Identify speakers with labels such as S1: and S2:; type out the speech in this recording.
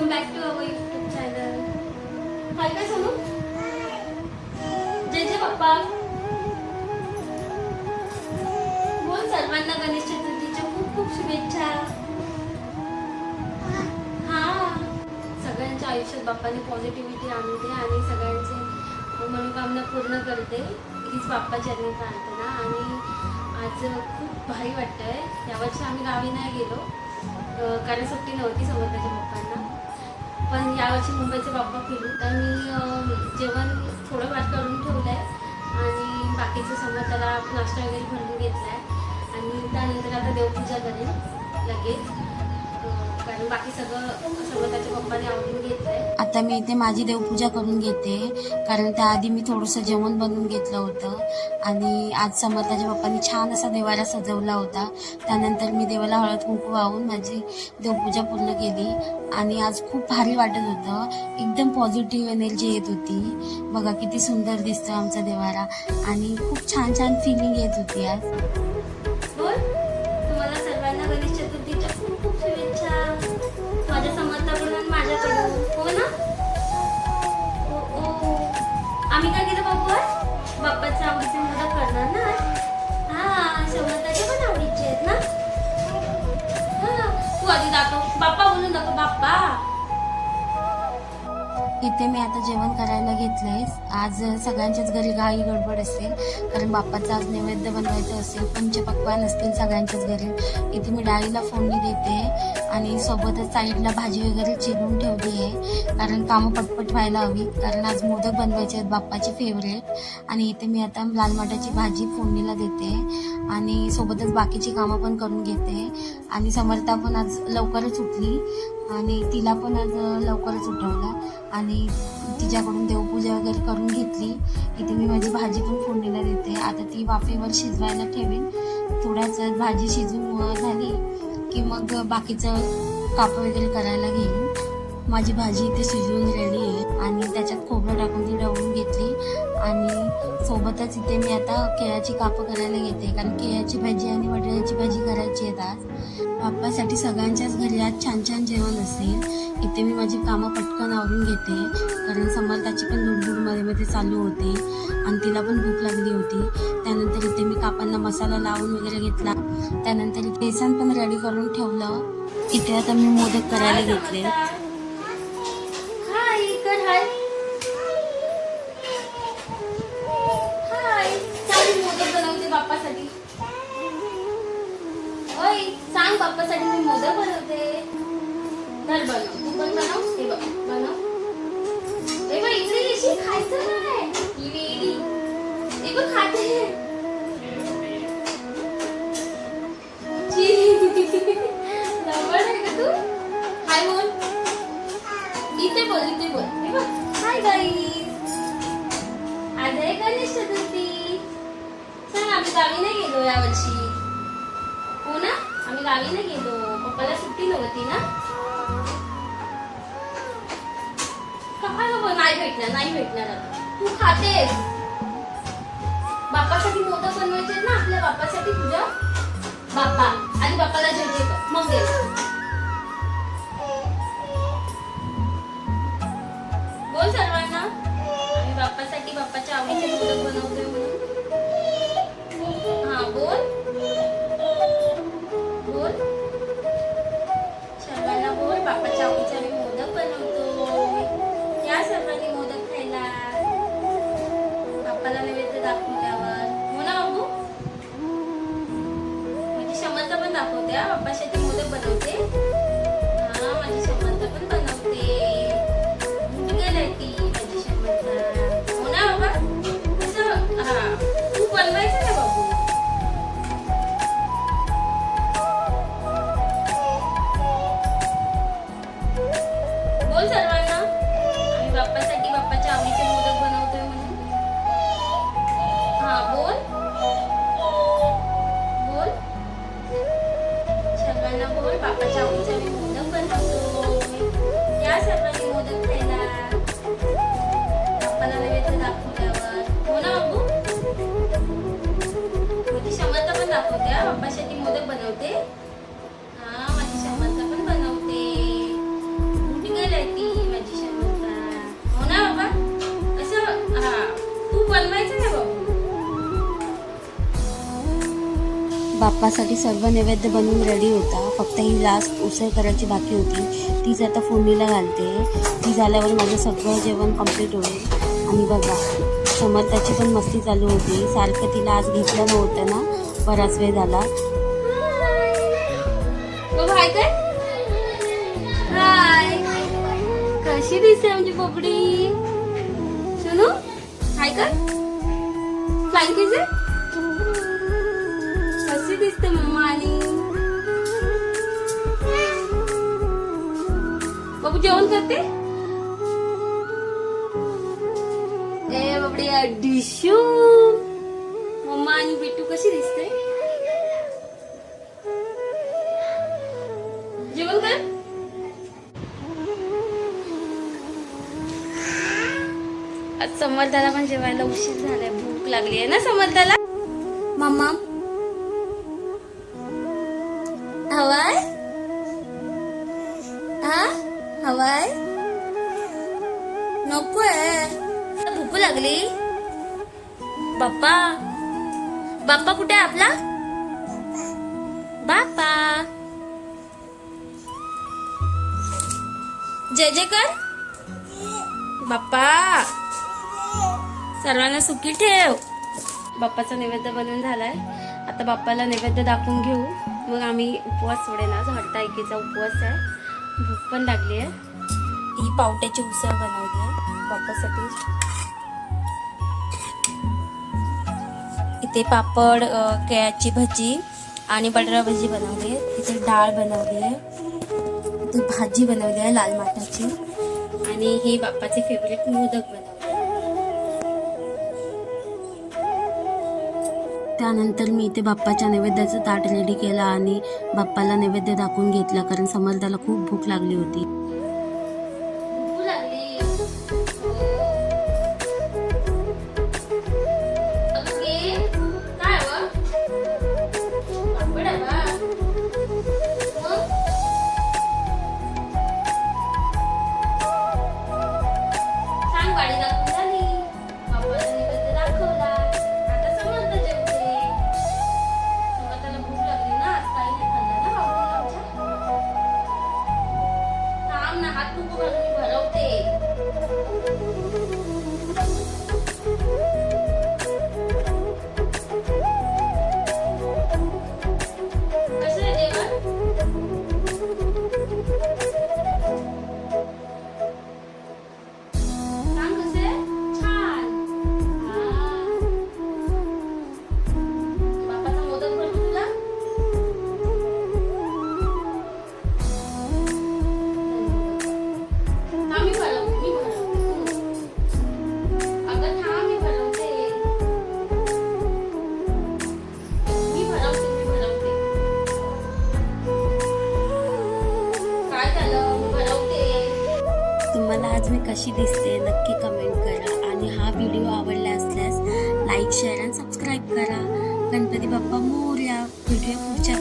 S1: Welcome back to our YouTube channel hi काय सोनू जय जय पप्पा बोल सर्वांना गणेश चतुर्थीच्या खूप खूप शुभेच्छा. हा. सगळ्यांच्या आयुष्यात बाप्पाने पॉझिटिव्हिटी आणते आणि सगळ्यांचे मनोकामना पूर्ण करते हीच बाप्पाचरणी प्रार्थना. आणि आज खूप भारी वाटतंय. यावर्षी आम्ही गावी नाही गेलो. कारण सुट्टी नव्हती समोर त्याच्या बाप्पांना. पण यावर्षी मुंबईचे बाप्पा फिरू. तर मी जेवण थोडं वाट करून ठेवलं आहे आणि बाकीचं समोर त्याला नाश्ता वगैरे भरून घेतला आहे आणि त्यानंतर आता देवपूजा करेन लगेच. बाकी सगळं सगळं त्याच्या पप्पाने आवडून
S2: आता मी इथे माझी देवपूजा करून घेते. कारण त्याआधी मी थोडंसं जेवण बनवून घेतलं होतं. आणि आज समर्थाच्या पप्पांनी छान असा देवारा सजवला होता. त्यानंतर मी देवाला हळद कुंकू वाहून माझी देवपूजा पूर्ण केली. आणि आज खूप भारी वाटत होतं. एकदम पॉझिटिव्ह एनर्जी येत होती. बघा किती सुंदर दिसतं आमचा देवारा. आणि खूप छान छान फिलिंग येत होती आज.
S1: आम्ही काय केलं बाप्पा आज? बाप्पाच्या आवडीचे मोदक करणार ना हा समर्थाचे पण आवडीचे आहेत ना? हा तू आधी दाखव. बाप्पा बोलून दाखव बाप्पा.
S2: इथे मी आता जेवण करायला घेतलंय. आज सगळ्यांच्याच घरी घाई गडबड असेल कारण बाप्पाचं आज नैवेद्य बनवायचं असेल पंचपक्वान असतील सगळ्यांच्याच घरी. इथे मी डाळीला फोडणी देते आणि सोबतच साईडला भाजी वगैरे चिरून ठेवली आहे. कारण कामं पटपट व्हायला हवी. कारण आज मोदक बनवायचे आहेत बाप्पाचे फेवरेट आणि इथे मी आता लाल माटाची भाजी फोडणीला देते. आणि सोबतच बाकीची कामं पण करून घेते. आणि समर्था पण आज लवकरच उठली. आणि तिला पण आज लवकरच उठवलं. आणि तिच्याकडून देवपूजा वगैरे करून घेतली. इथे मी माझी भाजी पण फोडणीला देते. आता ती वाफेवर शिजवायला ठेवेन. थोड्याच भाजी शिजून झाली की मग बाकीचं काप वगैरे करायला घेईन. माझी भाजी इथे शिजवून रेडी आहे. आणि त्याच्यात खोबरं टाकून ती डवून घेतली. आणि सोबतच इथे मी आता केळ्याची कापं करायला घेते कारण केळ्याची भाजी आणि वटाण्याची भाजी करायची आहेत आज. बाप्पासाठी सगळ्यांच्याच घरी आज छान छान जेवण असेल इथे मी माझी कामं पटकन आवरून घेते. कारण समर्थाची पण लुडबुडमध्ये मध्ये चालू होते. आणि तिला पण भूक लागली होती. त्यानंतर इथे मी कापांना मसाला लावून वगैरे घेतला. त्यानंतर बेसन पण रेडी करून ठेवलं. इथे आता मी मोदक करायला घेतले.
S1: हाय कर हाय हाय मोदक बनवते बाप्पासाठी. ओय सांग बाप्पासाठी मी मोदक बनवते. धर बनव इथे बोल इथे बोल. हाय गाईज आज आहे गणेश चतुर्थी. सांग आम्ही गावी नाही गेलो यावर्षी हो ना? आम्ही गावी नाही गेलो. पप्पाला सुट्टी नव्हती ना? काय बाबा नाही भेटणार नाही भेटणार आता. तू खातेस. बाप्पासाठी मोदक बनवायचे ना आपल्या बाप्पासाठी तुझ्या? बाप्पा. आणि बाप्पाला जय मग दे. बोल सर्वांना. आम्ही बाप्पासाठी बाप्पाच्या आवडीचे मोदक बनवतोय म्हणून. हा बोल. बोल. सर्वांना बोल बाप्पाच्या आवडीचे आम्ही मोदक बनवतो या सर्वांनी मोदक खायला. बाप्पाला नैवेद्य दाखवल्यावर. हो ना बाबू? म्हणजे क्षमता पण दाखवते हा बाप्पासाठी. बोल. बोल. सर्वांना बोल बाप्पाच्या आवडीचे आम्ही मोदक बनवतो या सर्वांनी मोदक खायला बाप्पाला नैवेद्य दाखवल्यावर. हो ना बाबू? माझी क्षमता पण दाखवते हा. बाप्पासाठी मोदक बनवते.
S2: बाप्पासाठी सर्व नैवेद्य बनवून रेडी होता. फक्त ही लास्ट उसळ करायची बाकी होती. तीच आता फोडणीला घालते. ती झाल्यावर माझं सगळं जेवण कंप्लीट होईल. आणि बघा समर्थाची पण मस्ती चालू होती. सारखं तिला आज घेतलं नव्हतं ना? बराच वेळ झाला.
S1: हाय कशी दिसते आमची पोपडी? सुनू हाय काय? फ्लाइंग दिसते मम्मा आणि बाबू जेवण करते? ए बाबडी डिशू. मम्मा आणि बिट्टू कशी दिसते? जेवण कर. आज समर्थाला पण जेवायला उशीर झालाय. भूक लागली आहे ना समर्थाला? मम्मा हवाय नको आहे. भूक लागली. बाप्पा. बाप्पा कुठे आहे आपला? बाप्पा. जय जय कर. बाप्पा. सर्वांना सुखी ठेव. बाप्पाचा नैवेद्य बनवून झालाय. आता बाप्पाला नैवेद्य दाखवून घेऊ. मग आम्ही उपवास सोडेना. आज एकीचा उपवास आहे. भूक पण लागली आहे ही पावट्याची उसळ बनवली आहे बाप्पासाठी इथे पापड केळ्याची भजी आणि बटाटा भजी बनवली. आहे इथे डाळ बनवली. आहे इथे भाजी बनवली आहे लाल माठाची. आणि हे बाप्पाचे फेवरेट मोदक बनवले. त्यानंतर मी इथे बाप्पाच्या नैवेद्याचं ताट रेडी केलं आणि बाप्पाला नैवेद्य दाखवून घेतलं कारण समर्थाला खूप भूक लागली होती. मी
S2: कशी दिसते नक्की कमेंट करा आणि हा व्हिडिओ आवडला असल्यास लाईक शेअर आणि सबस्क्राईब करा. गणपती बाप्पा मोरया. व्हिडिओ पुढच्या